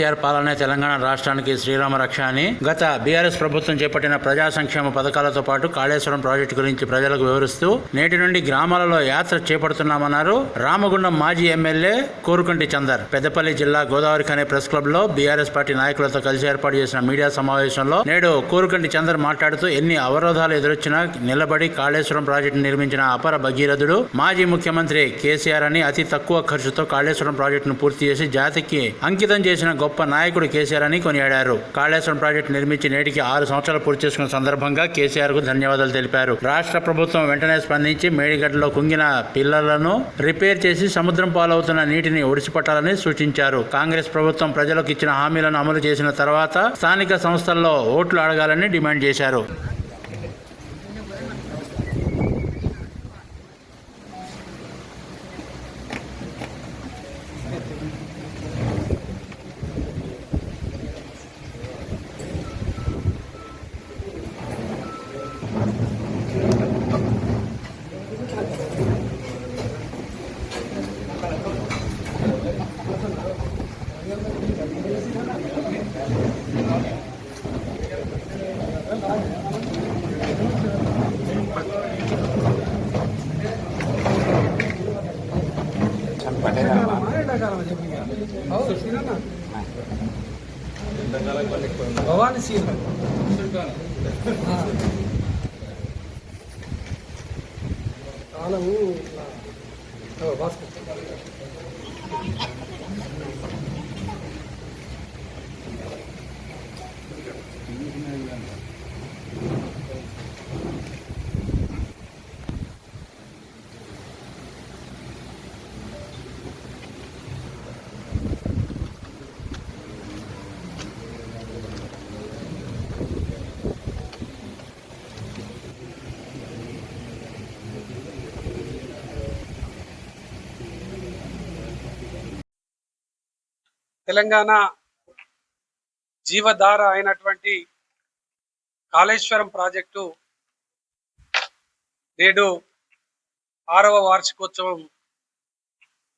కేసీఆర్ పాలనే తెలంగాణ రాష్ట్రానికి శ్రీరామ రక్ష అని గత బీఆర్ఎస్ ప్రభుత్వం చేపట్టిన ప్రజా సంక్షేమ పథకాలతో పాటు కాళేశ్వరం ప్రాజెక్టు గురించి ప్రజలకు వివరిస్తూ నేటి నుండి గ్రామాలలో యాత్ర చేపడుతున్నామన్నారు రామగుండం మాజీ ఎమ్మెల్యే కోరుకంటి చందర్. పెద్దపల్లి జిల్లా గోదావరి ఖనే ప్రెస్ క్లబ్లో బీఆర్ఎస్ పార్టీ నాయకులతో కలిసి ఏర్పాటు చేసిన మీడియా సమావేశంలో నేడు కోరుకంటి చందర్ మాట్లాడుతూ ఎన్ని అవరోధాలు ఎదురొచ్చినా నిలబడి కాళేశ్వరం ప్రాజెక్టు నిర్మించిన అపర భగీరథుడు మాజీ ముఖ్యమంత్రి కేసీఆర్ అని అతి తక్కువ ఖర్చుతో కాళేశ్వరం ప్రాజెక్టును పూర్తి చేసి జాతికి అంకితం చేసిన గొప్ప గొప్ప నాయకుడు కేసీఆర్ అని కొనియాడారు. కాళేశ్వరం ప్రాజెక్టు నిర్మించి నేటికి ఆరు సంవత్సరాలు పూర్తి చేసుకున్న సందర్భంగా కేసీఆర్కు ధన్యవాదాలు తెలిపారు. రాష్ట్ర ప్రభుత్వం వెంటనే స్పందించి మేడిగడ్డలో కుంగిన పిల్లలను రిపేర్ చేసి సముద్రం పాలవుతున్న నీటిని ఒడిసిపట్టాలని సూచించారు. కాంగ్రెస్ ప్రభుత్వం ప్రజలకు ఇచ్చిన హామీలను అమలు చేసిన తర్వాత స్థానిక సంస్థల్లో ఓట్లు అడగాలని డిమాండ్ చేశారు. 나는 나. 어, 맞습니다. తెలంగాణ జీవధార అయినటువంటి కాళేశ్వరం ప్రాజెక్టు నేడు ఆరవ వార్షికోత్సవం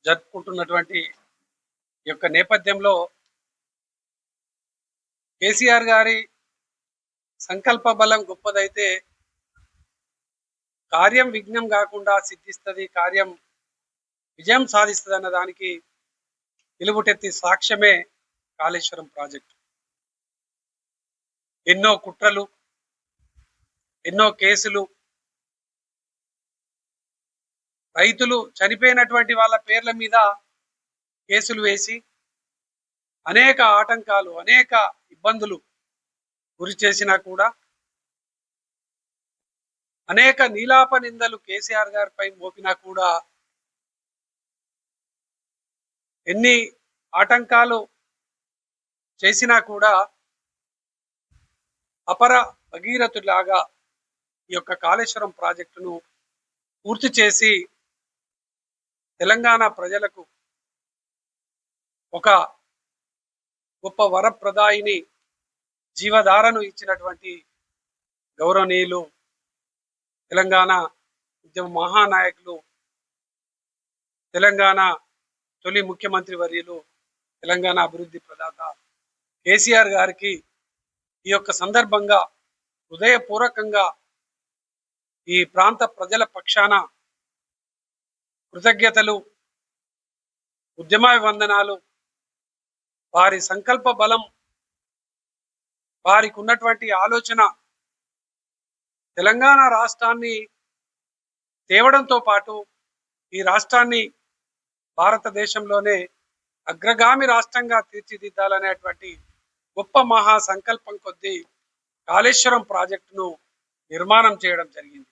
జరుపుకుంటున్నటువంటి యొక్క నేపథ్యంలో కేసీఆర్ గారి సంకల్ప బలం గొప్పదైతే కార్యం విఘ్నం కాకుండా సిద్ధిస్తుంది కార్యం విజయం సాధిస్తుంది అన్న దానికి నిలువుటెత్తి సాక్ష్యమే కాళేశ్వరం ప్రాజెక్టు. ఎన్నో కుట్రలు ఎన్నో కేసులు. రైతులు చనిపోయినటువంటి వాళ్ళ పేర్ల మీద కేసులు వేసి అనేక ఆటంకాలు అనేక ఇబ్బందులు గురి చేసినా కూడా అనేక నీలాప నిందలు కేసీఆర్ గారిపై మోపినా కూడా ఎన్ని ఆటంకాలు చేసినా కూడా అపర భగీరథులాగా ఈ యొక్క కాళేశ్వరం ప్రాజెక్టును పూర్తి చేసి తెలంగాణ ప్రజలకు ఒక గొప్ప వరప్రదాయిని జీవధారను ఇచ్చినటువంటి గౌరవనీయులు తెలంగాణ ఉద్యమ మహానాయకులు తెలంగాణ తొలి ముఖ్యమంత్రి వర్యులు తెలంగాణ అభివృద్ధి ప్రదాత కేసీఆర్ గారికి ఈ యొక్క సందర్భంగా హృదయపూర్వకంగా ఈ ప్రాంత ప్రజల పక్షాన కృతజ్ఞతలు ఉద్యమాభివందనాలు వారి సంకల్ప బలం వారికి ఉన్నటువంటి ఆలోచన తెలంగాణ రాష్ట్రాన్ని తేవడంతో పాటు ఈ రాష్ట్రాన్ని భారతదేశంలోనే అగ్రగామి రాష్ట్రంగా తీర్చిదిద్దాలనేటువంటి గొప్ప మహా సంకల్పం కొద్దీ కాళేశ్వరం ప్రాజెక్టును నిర్మాణం చేయడం జరిగింది.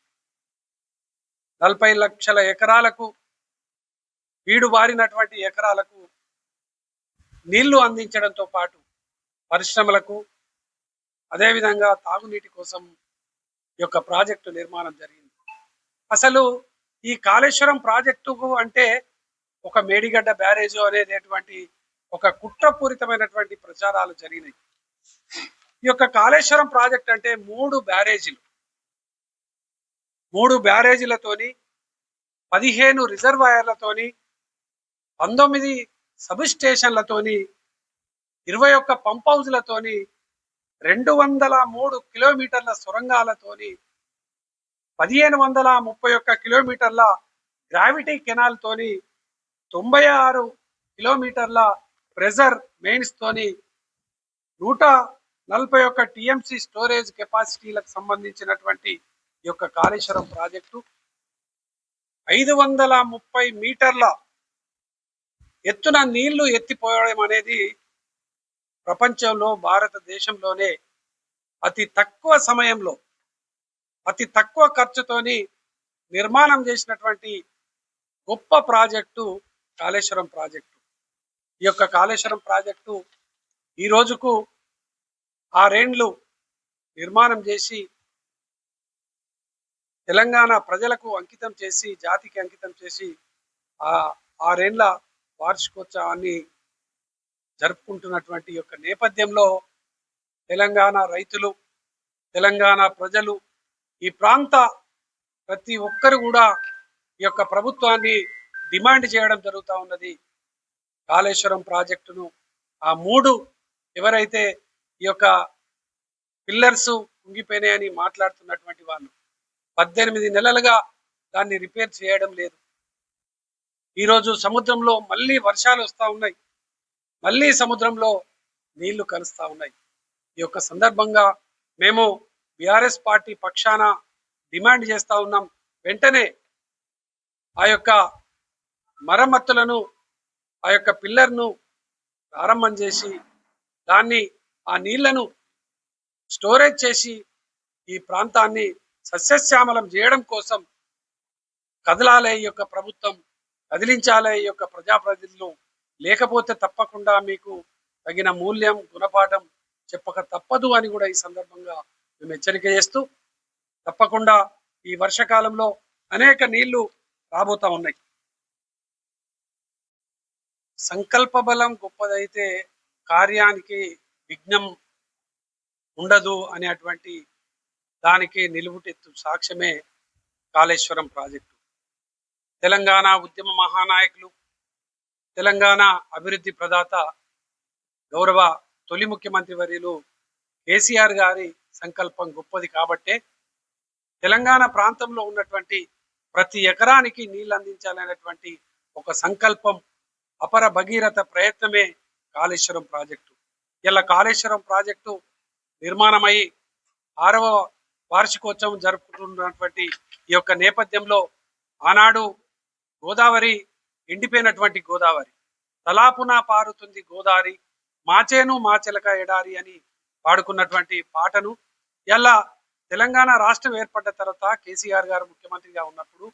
నలభై లక్షల ఎకరాలకు వీడు బారినటువంటి ఎకరాలకు నీళ్ళు అందించడంతో పాటు పరిశ్రమలకు అదేవిధంగా తాగునీటి కోసం ఈ యొక్క ప్రాజెక్టు నిర్మాణం జరిగింది. అసలు ఈ కాళేశ్వరం ప్రాజెక్టుకు అంటే ఒక మేడిగడ్డ బ్యారేజ్ అనేటటువంటి ఒక కుట్రపూరితమైనటువంటి ప్రచారాలు జరిగినాయి. ఈ యొక్క కాళేశ్వరం ప్రాజెక్ట్ అంటే మూడు బ్యారేజీలు. మూడు బ్యారేజీలతోని పదిహేను రిజర్వాయర్లతోని పంతొమ్మిది సబ్ స్టేషన్లతోని ఇరవై ఒక్క పంప్ హౌజ్లతోని రెండు వందల మూడు కిలోమీటర్ల సొరంగాలతోని పదిహేను వందల ముప్పై ఒక్క కిలోమీటర్ల గ్రావిటీ కెనాల్తోని తొంభై ఆరు కిలోమీటర్ల ప్రెజర్ మెయిన్స్తోని నూట నలభై ఒక్క టిఎంసి స్టోరేజ్ కెపాసిటీలకు సంబంధించినటువంటి ఈ యొక్క కాళేశ్వరం ప్రాజెక్టు. ఐదు వందల ముప్పై మీటర్ల ఎత్తున నీళ్ళు ఎత్తిపోయడం అనేది ప్రపంచంలో భారతదేశంలోనే అతి తక్కువ సమయంలో అతి తక్కువ ఖర్చుతోని నిర్మాణం చేసినటువంటి గొప్ప ప్రాజెక్టు కాళేశ్వరం ప్రాజెక్టు. ఈ యొక్క కాళేశ్వరం ప్రాజెక్టు ఈ రోజుకు ఆరేండ్లు నిర్మాణం చేసి తెలంగాణ ప్రజలకు అంకితం చేసి జాతికి అంకితం చేసి ఆ ఆరేండ్ల వార్షికోత్సవాన్ని జరుపుకుంటున్నటువంటి యొక్క నేపథ్యంలో తెలంగాణ రైతులు తెలంగాణ ప్రజలు ఈ ప్రాంత ప్రతి ఒక్కరు కూడా ఈ యొక్క ప్రభుత్వాన్ని డిమాండ్ చేయడం జరుగుతూ ఉన్నది. కాళేశ్వరం ప్రాజెక్టును ఆ మూడు ఎవరైతే ఈ యొక్క పిల్లర్స్ కుంగిపోయినాయని మాట్లాడుతున్నటువంటి వాళ్ళు పద్దెనిమిది నెలలుగా దాన్ని రిపేర్ చేయడం లేదు. ఈరోజు సముద్రంలో మళ్ళీ వర్షాలు వస్తూ ఉన్నాయి. మళ్ళీ సముద్రంలో నీళ్ళు కలుస్తూ ఉన్నాయి. ఈ యొక్క సందర్భంగా మేము బీఆర్ఎస్ పార్టీ పక్షాన డిమాండ్ చేస్తూ ఉన్నాం. వెంటనే ఆ యొక్క మరమ్మతులను ఆ యొక్క పిల్లర్ను ప్రారంభం చేసి దాన్ని ఆ నీళ్ళను స్టోరేజ్ చేసి ఈ ప్రాంతాన్ని సస్యశ్యామలం చేయడం కోసం కదలాలే ఈ యొక్క ప్రభుత్వం కదిలించాలే ఈ యొక్క ప్రజాప్రతినిధులు. లేకపోతే తప్పకుండా మీకు తగిన మూల్యం గుణపాఠం చెప్పక తప్పదు అని కూడా ఈ సందర్భంగా మేము హెచ్చరిక చేస్తూ తప్పకుండా ఈ వర్షకాలంలో అనేక నీళ్ళు రాబోతా ఉన్నాయి. సంకల్ప బలం గొప్పదైతే కార్యానికి విఘ్నం ఉండదు అనేటువంటి దానికి నిలువుటెత్తు సాక్ష్యమే కాళేశ్వరం ప్రాజెక్టు. తెలంగాణ ఉద్యమ మహానాయకులు తెలంగాణ అభివృద్ధి ప్రదాత గౌరవ తొలి ముఖ్యమంత్రి వర్యులు కేసీఆర్ గారి సంకల్పం గొప్పది కాబట్టే తెలంగాణ ప్రాంతంలో ఉన్నటువంటి ప్రతి ఎకరానికి నీళ్ళు అందించాలనేటువంటి ఒక సంకల్పం అపర భగీరథ ప్రయత్నమే కాళేశ్వరం ప్రాజెక్టు. ఇలా కాళేశ్వరం ప్రాజెక్టు నిర్మాణమై ఆరవ వార్షికోత్సవం జరుపుకుంటున్నటువంటి ఈ యొక్క నేపథ్యంలో ఆనాడు గోదావరి ఎండిపోయినటువంటి గోదావరి. తలాపున పారుతుంది గోదావరి మాచేను మాచెలక ఎడారి అని పాడుకున్నటువంటి పాటను ఇలా తెలంగాణ రాష్ట్రం ఏర్పడ్డ తర్వాత కేసీఆర్ గారు ముఖ్యమంత్రిగా ఉన్నప్పుడు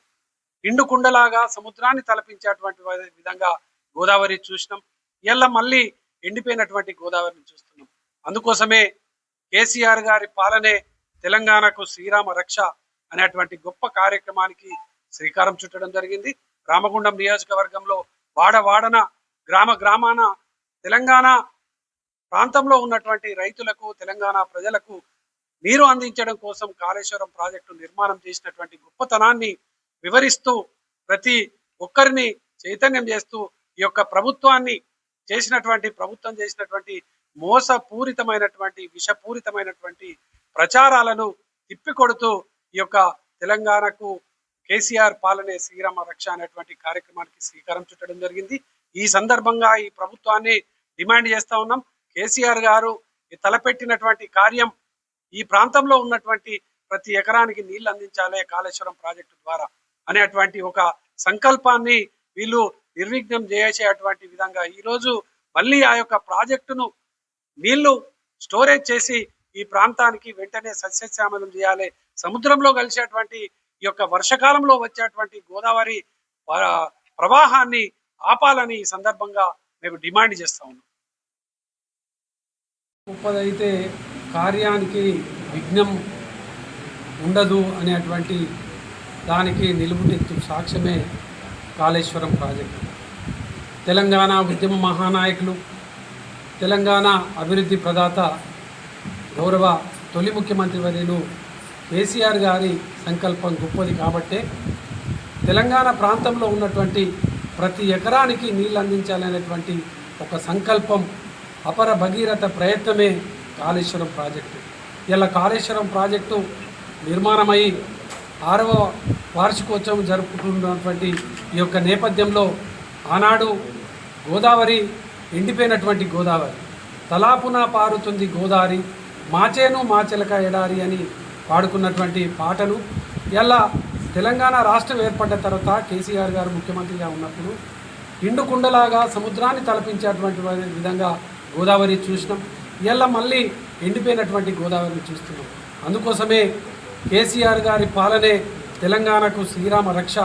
ఇండు కుండలాగా సముద్రాన్ని తలపించేటువంటి విధంగా గోదావరి చూసినాం. ఇలా మళ్ళీ ఎండిపోయినటువంటి గోదావరిని చూస్తున్నాం. అందుకోసమే కేసీఆర్ గారి పాలనే తెలంగాణకు శ్రీరామ రక్ష అనేటువంటి గొప్ప కార్యక్రమానికి శ్రీకారం చుట్టడం జరిగింది. రామగుండం నియోజకవర్గంలో వాడ వాడన గ్రామ గ్రామాన తెలంగాణ ప్రాంతంలో ఉన్నటువంటి రైతులకు తెలంగాణ ప్రజలకు నీరు అందించడం కోసం కాళేశ్వరం ప్రాజెక్టు నిర్మాణం చేసినటువంటి గొప్పతనాన్ని వివరిస్తూ ప్రతి ఒక్కరిని చైతన్యం చేస్తూ ఈ యొక్క ప్రభుత్వాన్ని చేసినటువంటి ప్రభుత్వం చేసినటువంటి మోసపూరితమైనటువంటి విషపూరితమైనటువంటి ప్రచారాలను తిప్పికొడుతూ ఈ యొక్క తెలంగాణకు కేసీఆర్ పాలనే శ్రీరామ రక్ష అనేటువంటి కార్యక్రమానికి శ్రీకారం చుట్టడం జరిగింది. ఈ సందర్భంగా ఈ ప్రభుత్వాన్ని డిమాండ్ చేస్తా ఉన్నాం. కేసీఆర్ గారు తలపెట్టినటువంటి కార్యం ఈ ప్రాంతంలో ఉన్నటువంటి ప్రతి ఎకరానికి నీళ్ళు అందించాలే కాళేశ్వరం ప్రాజెక్టు ద్వారా అనేటువంటి ఒక సంకల్పాన్ని వీళ్ళు నిర్విఘ్నం చేసేటువంటి విధంగా ఈరోజు మళ్ళీ ఆ యొక్క ప్రాజెక్టును నీళ్ళు స్టోరేజ్ చేసి ఈ ప్రాంతానికి వెంటనే సస్యశ్యామలం చేయాలి. సముద్రంలో కలిసేటువంటి ఈ యొక్క వర్షకాలంలో వచ్చేటువంటి గోదావరి ప్రవాహాన్ని ఆపాలని ఈ సందర్భంగా మేము డిమాండ్ చేస్తా ఉన్నాం. గొప్పదైతే కార్యానికి విఘ్నం ఉండదు అనేటువంటి దానికి నిలుపుటెత్తు సాక్ష్యమే కాళేశ్వరం ప్రాజెక్టు. తెలంగాణ ఉద్యమ మహానాయకులు తెలంగాణ అభివృద్ధి ప్రదాత గౌరవ తొలి ముఖ్యమంత్రి వర్యులు కేసీఆర్ గారి సంకల్పం గొప్పది కాబట్టే తెలంగాణ ప్రాంతంలో ఉన్నటువంటి ప్రతి ఎకరానికి నీళ్ళు అందించాలనేటువంటి ఒక సంకల్పం అపర భగీరథ ప్రయత్నమే కాళేశ్వరం ప్రాజెక్టు. ఇలా కాళేశ్వరం ప్రాజెక్టు నిర్మాణమై ఆరవ వార్షికోత్సవం జరుపుకుంటున్నటువంటి ఈ యొక్క నేపథ్యంలో ఆనాడు గోదావరి ఎండిపోయినటువంటి గోదావరి. తలాపున పారుతుంది గోదావరి మాచేను మాచెలక ఎడారి అని పాడుకున్నటువంటి పాటను ఇలా తెలంగాణ రాష్ట్రం ఏర్పడ్డ తర్వాత కేసీఆర్ గారు ముఖ్యమంత్రిగా ఉన్నప్పుడు ఇండు కుండలాగా సముద్రాన్ని తలపించేటువంటి విధంగా గోదావరి చూసినాం. ఇలా మళ్ళీ ఎండిపోయినటువంటి గోదావరిని చూస్తున్నాం. అందుకోసమే కేసీఆర్ గారి పాలనే తెలంగాణకు శ్రీరామ రక్ష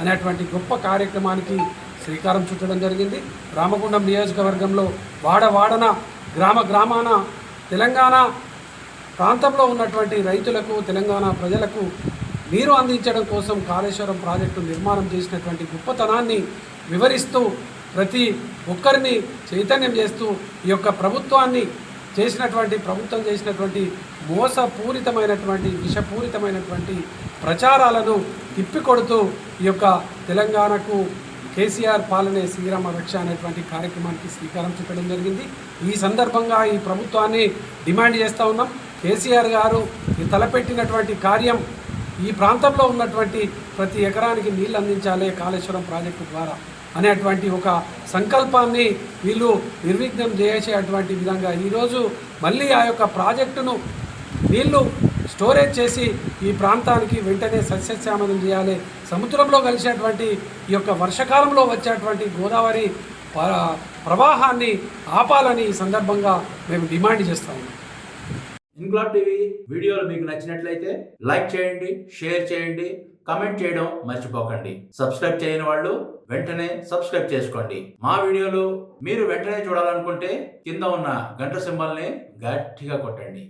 అనేటువంటి గొప్ప కార్యక్రమానికి శ్రీకారం చుట్టడం జరిగింది. రామగుండం నియోజకవర్గంలో వాడవాడన గ్రామ గ్రామాన తెలంగాణ ప్రాంతంలో ఉన్నటువంటి రైతులకు తెలంగాణ ప్రజలకు నీరు అందించడం కోసం కాళేశ్వరం ప్రాజెక్టు నిర్మాణం చేసినటువంటి గొప్పతనాన్ని వివరిస్తూ ప్రతి ఒక్కరిని చైతన్యం చేస్తూ ఈ యొక్క ప్రభుత్వాన్ని చేసినటువంటి ప్రభుత్వం చేసినటువంటి మోసపూరితమైనటువంటి విషపూరితమైనటువంటి ప్రచారాలను తిప్పికొడుతూ ఈ యొక్క తెలంగాణకు కేసీఆర్ పాలనే శ్రీరామ రక్ష అనేటువంటి కార్యక్రమానికి శ్రీకారం చుట్టడం జరిగింది. ఈ సందర్భంగా ఈ ప్రభుత్వాన్ని డిమాండ్ చేస్తూ ఉన్నాం. కేసీఆర్ గారు ఈ తలపెట్టినటువంటి కార్యం ఈ ప్రాంతంలో ఉన్నటువంటి ప్రతి ఎకరానికి నీళ్ళు అందించాలి కాళేశ్వరం ప్రాజెక్టు ద్వారా అనేటువంటి ఒక సంకల్పాన్ని వీళ్ళు నిర్విఘ్నం చేసేటువంటి విధంగా ఈరోజు మళ్ళీ ఆ యొక్క ప్రాజెక్టును నీళ్ళు స్టోరేజ్ చేసి ఈ ప్రాంతానికి వెంటనే సస్యశ్యామలం చేయాలి. సముద్రంలో కలిసేటువంటి ఈ యొక్క వర్షకాలంలో వచ్చేటువంటి గోదావరి ప్రవాహాన్ని ఆపాలని ఈ సందర్భంగా మేము డిమాండ్ చేస్తాము ఉన్నాం. టీవీ వీడియోలు మీకు నచ్చినట్లయితే లైక్ చేయండి షేర్ చేయండి కమెంట్ చేయడం మర్చిపోకండి. సబ్స్క్రైబ్ చేయని వాళ్ళు వెంటనే సబ్స్క్రైబ్ చేసుకోండి. మా వీడియోలు మీరు వెంటనే చూడాలనుకుంటే కింద ఉన్న గంట సింబల్ని గట్టిగా కొట్టండి.